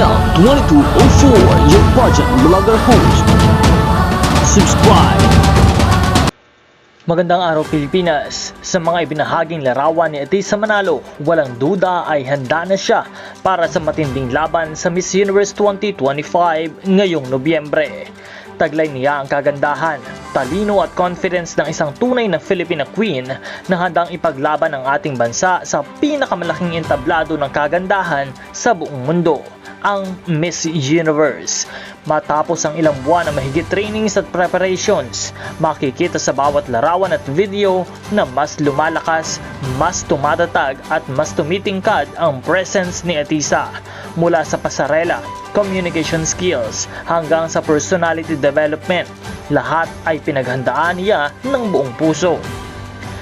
TL2204, your pageant vlogger host. Subscribe. Magandang araw Pilipinas. Sa mga ibinahaging larawan ni Atisa Manalo, walang duda ay handa na siya para sa matinding laban sa Miss Universe 2025 ngayong Nobyembre. Taglay niya ang kagandahan, talino at confidence ng isang tunay na Filipina Queen na handang ipaglaban ang ating bansa sa pinakamalaking entablado ng kagandahan sa buong mundo ang Miss Universe. Matapos ang ilang buwan na mahigit trainings at preparations, makikita sa bawat larawan at video na mas lumalakas, mas tumatatag at mas tumitingkad ang presence ni Atisa mula sa pasarela, communication skills hanggang sa personality development. Lahat ay pinaghandaan niya ng buong puso.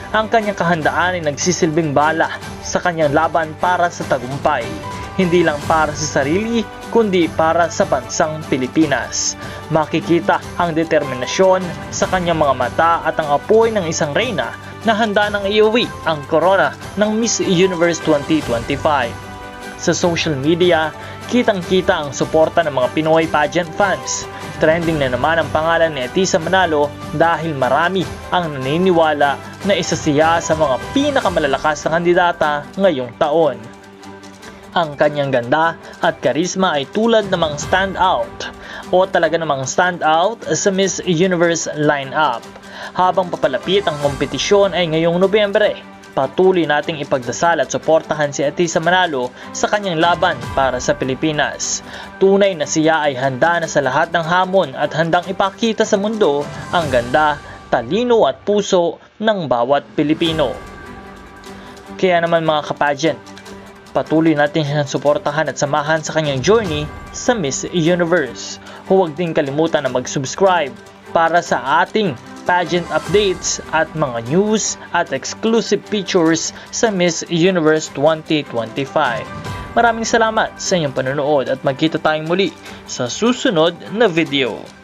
Ang kanyang kahandaan ay nagsisilbing bala sa kanyang laban para sa tagumpay hindi lang para sa sarili, kundi para sa bansang Pilipinas. Makikita ang determinasyon sa kanyang mga mata at ang apoy ng isang reyna na handa ng iuwi ang corona ng Miss Universe 2025. Sa social media, kitang-kita ang suporta ng mga Pinoy pageant fans. Trending na naman ang pangalan ni Atisa Manalo dahil marami ang naniniwala na isa siya sa mga pinakamalalakas na kandidata ngayong taon. Ang kanyang ganda at karisma ay tulad ng mga stand-out o talaga namang stand-out sa Miss Universe lineup. Habang papalapit ang kompetisyon ay ngayong Nobyembre, patuloy nating ipagdasal at suportahan si Atisa Manalo sa kanyang laban para sa Pilipinas. Tunay na siya ay handa na sa lahat ng hamon at handang ipakita sa mundo ang ganda, talino at puso ng bawat Pilipino. Kaya naman mga kapageant, patuloy natin siyang suportahan at samahan sa kanyang journey sa Miss Universe. Huwag din kalimutan na mag-subscribe para sa ating pageant updates at mga news at exclusive features sa Miss Universe 2025. Maraming salamat sa inyong panonood at magkita tayong muli sa susunod na video.